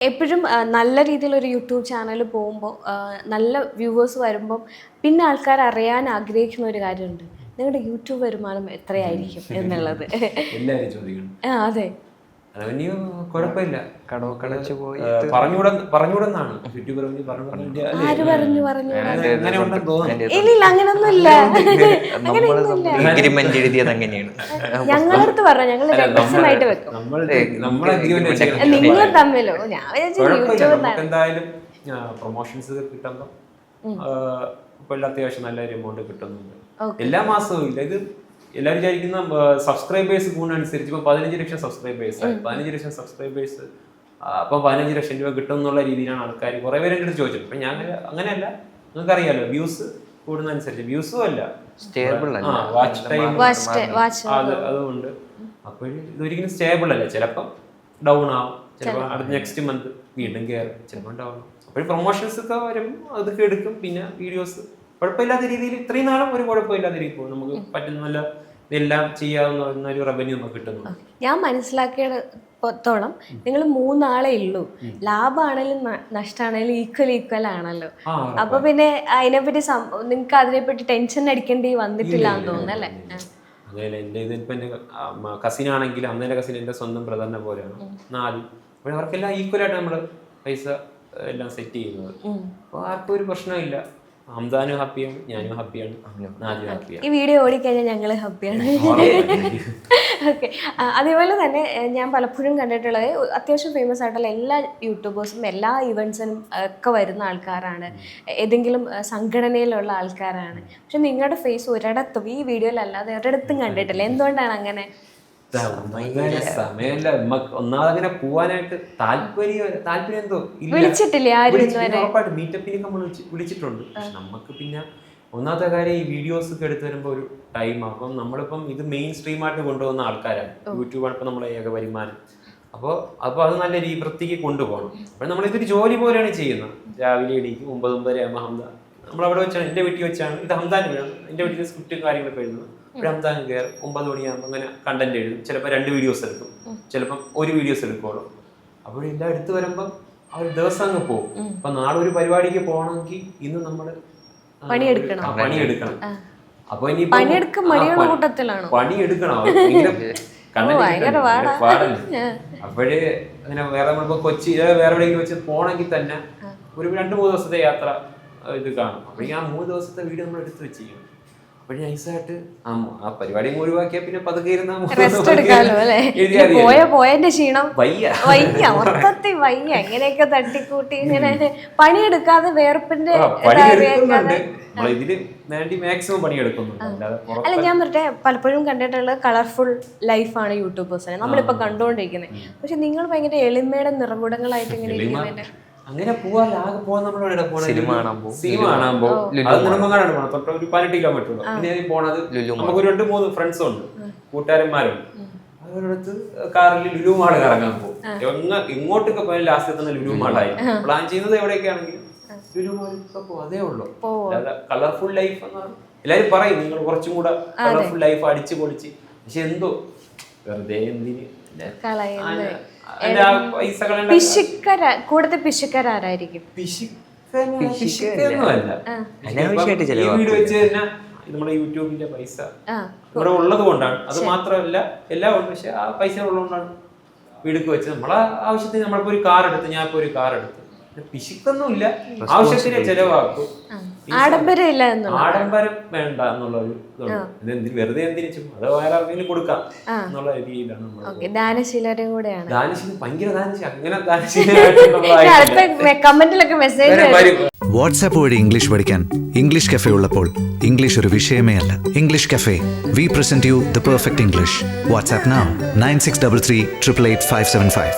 എപ്പോഴും നല്ല രീതിയിലൊരു യൂട്യൂബ് ചാനൽ പോകുമ്പോൾ നല്ല വ്യൂവേഴ്സ് വരുമ്പം പിന്നെ ആൾക്കാർ അറിയാൻ ആഗ്രഹിക്കുന്ന ഒരു കാര്യമുണ്ട്. നിങ്ങളുടെ യൂട്യൂബ് വരുമാനം എത്രയായിരിക്കും എന്നുള്ളത്. എല്ലാവരും ചോദിക്കണം. ആ അതെ. കുഴപ്പമില്ല. പോയി പറഞ്ഞുകൂടെ പറഞ്ഞുകൂടെന്നാണ്. പറഞ്ഞു ആര് പറഞ്ഞു എഴുതിയത് അങ്ങനെയാണ്. ഞങ്ങൾ രഹസ്യമായിട്ട് വെക്കും. നമ്മൾ നമ്മൾ അഗ്രിമെന്റ് നിങ്ങൾ തമ്മിലോ? ഞാൻ എന്തായാലും പ്രൊമോഷൻസ് കിട്ടുമ്പോൾ ഇപ്പൊ എല്ലാം അത്യാവശ്യം നല്ലൊരു എമൗണ്ട് കിട്ടുന്നുണ്ട്. എല്ലാ മാസവും ഇല്ല. ഇത് എല്ലാവരും വിചാരിക്കുന്ന സബ്സ്ക്രൈബേഴ്സ് കൂടുന്നതനുസരിച്ച് ഇപ്പൊ പതിനഞ്ച് ലക്ഷം സബ്സ്ക്രൈബേഴ്സ് ആയി പതിനഞ്ച് ലക്ഷം സബ്സ്ക്രൈബേഴ്സ് അപ്പൊ പതിനഞ്ച് ലക്ഷം രൂപ കിട്ടും എന്നുള്ള രീതിയിലാണ് ആൾക്കാർ കുറെ പേര് എന്റെ അടുത്ത് ചോദിച്ചത്. അപ്പൊ ഞാൻ അങ്ങനെ- അങ്ങനെയല്ല. നിങ്ങൾക്ക് അറിയാലോ വ്യൂസ് കൂടുന്നതനുസരിച്ച് വ്യൂസും അല്ല. സ്റ്റേബിൾ അല്ല. വാച്ച് ടൈം വാച്ച് വാച്ച് അത് അതുകൊണ്ട്. അപ്പോൾ ഇതൊരിക്കലും സ്റ്റേബിൾ അല്ല. ചിലപ്പം ഡൗൺ ആവും. ചിലപ്പോൾ അടുത്ത നെക്സ്റ്റ് മന്ത് വീണ്ടും കയറും ചിലപ്പോൾ ഡൗൺ ആവും. അപ്പോഴും പ്രൊമോഷൻസ് ഒക്കെ വരും അതൊക്കെ എടുക്കും. പിന്നെ വീഡിയോസ് കുഴപ്പമില്ലാത്ത രീതിയിൽ ഇത്രയും നാളും ഒരു കുഴപ്പമില്ലാത്ത രീതിയിൽ പോകും. നമുക്ക് പറ്റുന്ന നല്ല ഇതെല്ലാം ചെയ്യാവുന്ന ഒരു റവന്യൂ നമുക്ക് കിട്ടുന്നു ഞാൻ മനസ്സിലാക്കിയിടത്തോളം നിങ്ങൾ മൂന്നാളെ ഉള്ളൂ. ലാഭാണേലും നഷ്ടമാണേലും ഈക്വൽ ഈക്വൽ ആണല്ലോ. അപ്പൊ പിന്നെ അതിനെപ്പറ്റി നിങ്ങൾക്ക് അതിനെപ്പറ്റി ടെൻഷൻ അടിക്കേണ്ടി വന്നിട്ടില്ല എന്ന് തോന്നുന്നു അല്ലേ? അങ്ങനെയല്ല എന്റെ ഇത് ഇപ്പം എന്റെ കസിനാണെങ്കിൽ അന്നേന്റെ കസിൻ എന്റെ സ്വന്തം ബ്രദറിനെ പോലെയാണ്. നാല്. അപ്പോൾ അവർക്കെല്ലാം ഈക്വലായിട്ട് നമ്മൾ പൈസ ഏഹ്, എല്ലാം സെറ്റ് ചെയ്യുന്നത്. അപ്പോൾ ആർക്കും ഒരു പ്രശ്നമില്ല ഹംദാനും ഹാപ്പിയാണ് ഞാനും ഹാപ്പിയാണ്. നാലും ഹാപ്പിയാണ്. ഈ വീഡിയോ ഓടിക്കഴിഞ്ഞാൽ ഞങ്ങൾ ഹാപ്പിയാണ്. ഓക്കെ. അതേപോലെ തന്നെ ഞാൻ പലപ്പോഴും കണ്ടിട്ടുള്ളത് അത്യാവശ്യം ഫേമസ് ആയിട്ടുള്ള എല്ലാ യൂട്യൂബേഴ്സും എല്ലാ ഇവൻസിനും ഒക്കെ വരുന്ന ആൾക്കാരാണ്. ഏതെങ്കിലും സംഘടനയിലുള്ള ആൾക്കാരാണ്. പക്ഷെ നിങ്ങളുടെ ഫേസ് ഒരിടത്തും ഈ വീഡിയോയിലല്ലാതെ ഒരിടത്തും കണ്ടിട്ടില്ല. എന്തുകൊണ്ടാണ് അങ്ങനെ? സമയമല്ല. ഒന്നാമത് അങ്ങനെ പോവാനായിട്ട് താല്പര്യം താല്പര്യം എന്തോ. വിളിച്ചിട്ടില്ലേ? ഉറപ്പായിട്ടും മീറ്റപ്പിനൊക്കെ നമ്മൾ വിളിച്ചിട്ടുണ്ട്. പക്ഷെ നമുക്ക് പിന്നെ ഒന്നാമത്തെ കാര്യം ഈ വീഡിയോസ് ഒക്കെ എടുത്തു വരുമ്പോൾ ഒരു ടൈം അപ്പം നമ്മളിപ്പം ഇത് മെയിൻ സ്ട്രീം ആയിട്ട് കൊണ്ടുപോകുന്ന ആൾക്കാരാണ് യൂട്യൂബാണ് ഇപ്പം നമ്മളെ ഏക വരുമാനം. അപ്പോൾ അപ്പോൾ അത് നല്ല രീതി വൃത്തിക്ക് കൊണ്ടുപോകണം. അപ്പോൾ നമ്മൾ ഇതൊരു ജോലി പോലെയാണ് ചെയ്യുന്നത്. രാവിലെ എണീക്കും ഒമ്പത് ഒമ്പതര ആകുമ്പോൾ ഹംദ നമ്മളവിടെ വെച്ചാണ് എന്റെ വീട്ടിൽ വെച്ചാണ്. ഇത് ഹംദാൻ വീടാണ്. എന്റെ വീട്ടിൽ സ്ക്രിപ്റ്റും കാര്യങ്ങളൊക്കെ എഴുതുന്നത്. ഇവിടെ ഹംദാൻ കയറും ഒമ്പത് മണിയാകുമ്പോൾ അങ്ങനെ കണ്ടന്റ് എഴുതും. ചിലപ്പോൾ രണ്ട് വീഡിയോസ് എടുക്കും. ചിലപ്പം ഒരു വീഡിയോസ് എടുക്കുള്ളൂ അപ്പോൾ എല്ലാം എടുത്തു വരുമ്പോൾ ആ ഒരു ദിവസം അങ്ങ് പോകും. അപ്പൊ നാളെ ഒരു പരിപാടിക്ക് പോകണമെങ്കിൽ ഇന്ന് നമ്മൾ പണിയെടുക്കണം. പണിയെടുക്കണം. അപ്പൊ ഇനി പണിയെടുക്കാൻ മടിയുള്ള കൂട്ടത്തിലാണോ? പണിയെടുക്കണം. അപ്പോഴേ അങ്ങനെ വേറെ നമ്മളിപ്പോ കൊച്ചി വേറെ എവിടെയെങ്കിലും വെച്ച് പോണെങ്കിൽ തന്നെ ഒരു രണ്ട് മൂന്ന് ദിവസത്തെ യാത്ര ഇത് കാണും. അപ്പൊ ആ മൂന്ന് ദിവസത്തെ വീഡിയോ നമ്മൾ എടുത്ത് വെച്ചിരിക്കണം അപ്പോഴേ നൈസായിട്ട് ആ ആ പരിപാടി ഒഴിവാക്കിയാൽ പിന്നെ പതുക്കെ ഇരുന്ന് പോയ പോയതിന്റെ ക്ഷീണം. വയ്യ. വയ്യ മൊത്തത്തിൽ വയ്യ. എങ്ങനെയൊക്കെ തട്ടിക്കൂട്ടി ഇങ്ങനെ പണിയെടുക്കാതെ വേർപ്പിന്റെ വേണ്ടി മാക്സിമം പണിയെടുക്കുന്നുണ്ട്. അല്ല ഞാൻ പറഞ്ഞെ പലപ്പോഴും കണ്ടിട്ടുള്ള കളർഫുൾ ലൈഫാണ് യൂട്യൂബേഴ്സിനെ നമ്മളിപ്പോ കണ്ടുകൊണ്ടിരിക്കുന്നത് പക്ഷെ നിങ്ങൾ ഭയങ്കര എളിമയുടെ നിറകുടങ്ങളായിട്ട് ഇങ്ങനെ ഇരിക്കുന്നതിന്റെ അങ്ങനെ പോവാൻ ആകെ പോവാൻ നമ്മളവിടെ സിനിമ കാണാൻ പോകും. സിനിമ കാണാൻ പോകും. അത് നെടുമങ്ങാടാണ് പോണത് തൊട്ട് ഒരു പതിനെട്ട് കിലോമീറ്റർ ഉള്ളൂ. പിന്നെ പോണത്. നമുക്ക് രണ്ട് മൂന്ന് ഫ്രണ്ട്സും ഉണ്ട്. കൂട്ടുകാരന്മാരുണ്ട്. അവരടുത്ത് കാറിൽ ലുലു മാൾ കറങ്ങാൻ പോകും. ഇങ്ങോട്ടൊക്കെ പോയാൽ ലാസ്റ്റ് എത്തുന്ന ലുലു മാളായി പ്ലാൻ ചെയ്യുന്നത് എവിടെയൊക്കെയാണെങ്കിൽ ലുലു മാളിൽ പോകും അതേ ഉള്ളൂ. കളർഫുൾ ലൈഫ് എന്നാണ് എല്ലാരും പറയും നിങ്ങൾ കുറച്ചും കൂടെ കളർഫുൾ ലൈഫ് അടിച്ചു പൊളിച്ച് പക്ഷെ എന്തോ വെറുതെ എന്തിന്? പിശുക്കര കൂടുതൽ പിശുക്കരാരായിരിക്കും? വീട് വെച്ച് തന്നെ നമ്മുടെ യൂട്യൂബിന്റെ പൈസ. ഇവിടെ ഉള്ളത് കൊണ്ടാണ്. അത് മാത്രമല്ല എല്ലാം ഉണ്ട്. പക്ഷെ ആ പൈസ ഉള്ളതുകൊണ്ടാണ് വീടുക്ക് വെച്ചത്. നമ്മളെ ആവശ്യത്തിന് നമ്മളിപ്പോ ഒരു കാർ എടുത്ത് ഞാൻ ഇപ്പൊ ഒരു കാർ എടുത്ത്. പിശുക്കൊന്നുമില്ല. ആവശ്യത്തിന് ചെലവാക്കും. ആഡംബരം ഇല്ല എന്നുള്ളത്. ആഡംബരം വേണ്ട എന്നുള്ള ഒരു ഇതുണ്ട്. വെറുതെ എന്തിനും അത് വേറെ ആർക്കെങ്കിലും കൊടുക്കാം എന്നുള്ള രീതിയിലാണ് ദാനശീലരും കൂടെയാണ്. ദാനശീലം ഭയങ്കര ദാനശീലം. അങ്ങനെ വരും വാട്സാപ്പ് വഴി ഇംഗ്ലീഷ് പഠിക്കാൻ ഇംഗ്ലീഷ് കഫേ ഉള്ളപ്പോൾ ഇംഗ്ലീഷ് ഒരു വിഷയമേ അല്ല. English cafe we present you the perfect English WhatsApp nine six double three triple eight five seven five